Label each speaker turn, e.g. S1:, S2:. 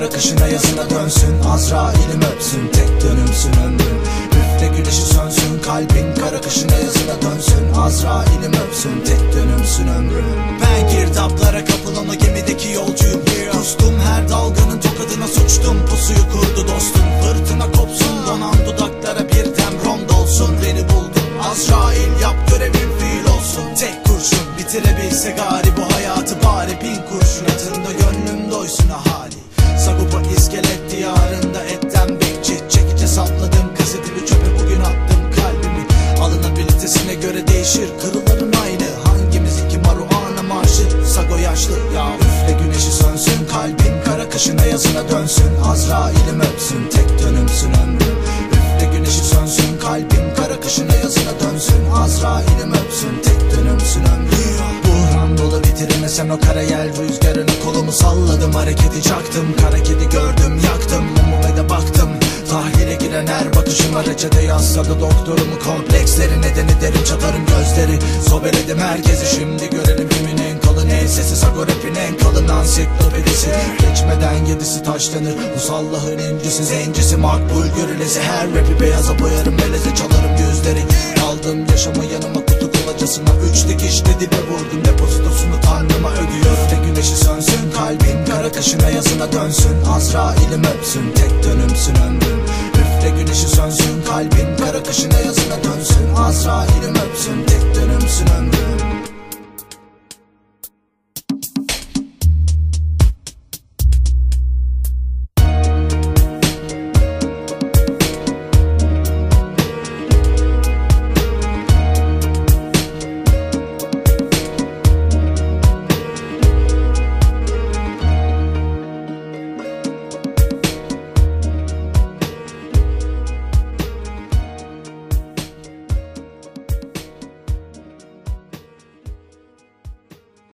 S1: kara kışına yazına dönsün. Azrail'im öpsün tek dönümsün ömrüm. Üfle güneşi sönsün kalbin kara kışına yazına dönsün. Azrail'im öpsün tek dönümsün ömrüm. Ben girdaplara kapılan o gemideki yolcuyum. Kustum her dalganın tokadına suçtum. Pusuyu kurdu dostum. Fırtına kopsun Donan dudaklara bir dem rom dolsun. Beni buldun Azrail yap görevin fiil olsun. Tek kurşun bitirebilse gari bu hayatı bari Bin iskelet diyarında etten bekçi. Çekice sapladım kasetimi çöpe bugün attım kalbimi. Alınabilitesine göre değişir kırıların aynı. Hangimizinki maruana marşı Sago yaşlı ya üfle güneşi sönsün. Kalbin kara kışına yazına dönsün. Azrail'im öpsün tek dönümsün ömrüm bitirmesen o kara yel rüzgarına kolumu salladım Hareketi çaktım. Kara kedi gördüm yaktım Mumuma da baktım. Tahlile giren her bakışıma reçete yazsadı doktorumu Kompleksleri. Nedeni derin çatarım gözleri. Sobeledim herkesi şimdi görelim kimin en kalın el sesi Sago rapin en kalın ansiklopedisi. Geçmeden yedisi taşlanır Musallahın incisi. Zencisi makbul görülesi Her rapi beyaza boyarım meleze çalarım gözleri kışına yazına dönsün. Azrail'im öpsün tek dönümsün ömrüm. Üfle güneşi sönsün kalbin kara kışına yazına dönsün. Azrail'im öpsün tek dönümsün ömrüm